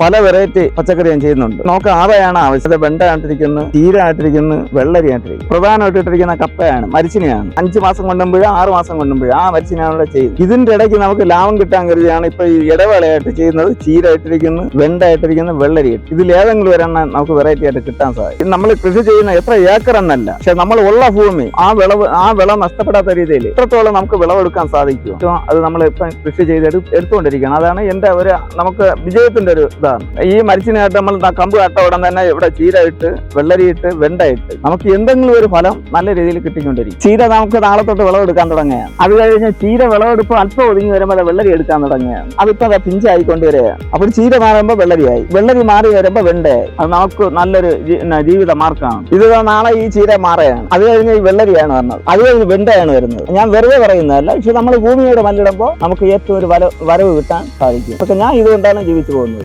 പല വെറൈറ്റി പച്ചക്കറി ഞാൻ ചെയ്യുന്നുണ്ട്. നമുക്ക് ആവയാണ് ആവശ്യം. വെണ്ട ആയിട്ടിരിക്കുന്നു വെള്ളരിയായിട്ടിരിക്കുന്നു പ്രധാനമായിട്ട് ഇട്ടിരിക്കുന്ന കപ്പയാണ് മരിച്ചിനെയാണ്. അഞ്ച് മാസം കൊണ്ടുമ്പോഴും ആറ് മാസം കൊണ്ടുമ്പോഴും ആ മരിച്ചിനെയാണ് ചെയ്യുന്നത്. ഇതിന്റെ ഇടയ്ക്ക് നമുക്ക് ലാഭം കിട്ടാൻ കരുതിയാണ് ഇപ്പൊ ഈ ഇടവേളയായിട്ട് ചെയ്യുന്നത്. ചീര ആയിട്ടിരിക്കുന്നു വെള്ളരി. ഇതിൽ ഏതെങ്കിലും ഒരെണ്ണം നമുക്ക് വെറൈറ്റി ആയിട്ട് കിട്ടാൻ സാധിക്കും. നമ്മൾ കൃഷി ചെയ്യുന്ന എത്ര ഏക്കർ എന്നല്ല. പക്ഷെ നമ്മൾ ഉള്ള ഭൂമി ആ വിളവ് ആ വിളവ് നഷ്ടപ്പെടാത്ത രീതിയിൽ എത്രത്തോളം നമുക്ക് വിളവെടുക്കാൻ സാധിക്കും. അത് നമ്മൾ ഇപ്പം കൃഷി ചെയ്ത് എടുത്തുകൊണ്ടിരിക്കണം അതാണ് എന്റെ ഒരു നമുക്ക് വിജയത്തിന്റെ ഒരു ഇതാണ് ഈ മരിച്ചിനായിട്ട് നമ്മൾ കമ്പ് കട്ട ഉടൻ തന്നെ ഇവിടെ ചീര ഇട്ട് വെള്ളരി ഇട്ട് വെണ്ട ഇട്ട് നമുക്ക് എന്തെങ്കിലും ഒരു ഫലം നല്ല രീതിയിൽ കിട്ടിക്കൊണ്ടിരിക്കും. ചീര നമുക്ക് നാളെ തൊട്ട് വിളവെടുക്കാൻ തുടങ്ങുകയാണ്. അത് കഴിഞ്ഞ് ചീര വിളവെടുപ്പ് അല്പം ഒതുങ്ങി വരുമ്പോൾ വെള്ളരി എടുക്കാൻ തുടങ്ങുകയാണ്. അതിപ്പോ അത് പിഞ്ചായിക്കൊണ്ട് വരികയാണ് അപ്പോൾ ചീര മാറുമ്പോൾ വെള്ളരിയായി. വെള്ളരി മാറി വരുമ്പോൾ വെണ്ടയായി. അത് നമുക്ക് നല്ലൊരു ജീവിത മാർഗമാണ് ഇത് നാളെ ഈ ചീര മാറുകയാണ്. അത് കഴിഞ്ഞ് ഈ വെള്ളരിയാണ് വരുന്നത് അത് കഴിഞ്ഞ് വെണ്ടയാണ് വരുന്നത്. ഞാൻ വെറുതെ പറയുന്നതല്ല പക്ഷെ നമ്മൾ ഭൂമിയോട് മല്ലിടുമ്പോൾ നമുക്ക് ഏറ്റവും ഒരു വരവ് കിട്ടാൻ സാധിക്കും. പക്ഷെ ഞാൻ ഇതുകൊണ്ടാണ് ജീവിച്ചു പോകുന്നത്.